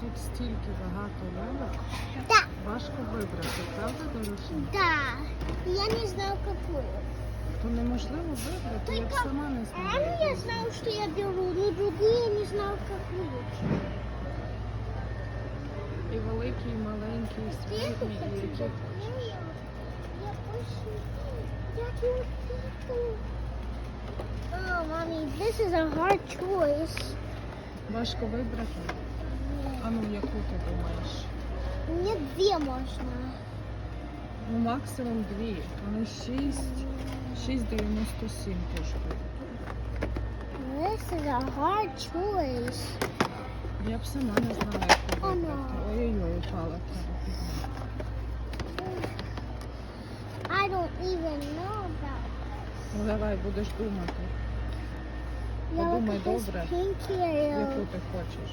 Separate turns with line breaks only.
тут стільки багато ляльок.
Да,
Важко вибрати, правда, Даруша?
да. Я не знаю какую.
То неможливо вибрати, я б сама не знаю.
я знаю, что я беру, но другую я не знаю какую.
І великий, і маленький, і
Ты
середній, і які.
Я хочу. Я хочу. Oh, mommy, this is a hard choice.
Важко вибрати. А ну, яку ти думаєш?
Мне две можно.
Ну, максимум дві. Вони 6, 6,97 коштують.
This is a hard choice.
Я б сама не знала,
Ано.
вибрати. Ой-ой-ой, упала.
I don't even know about
Ну давай, будеш думати, Подумай добре. яку ти хочеш.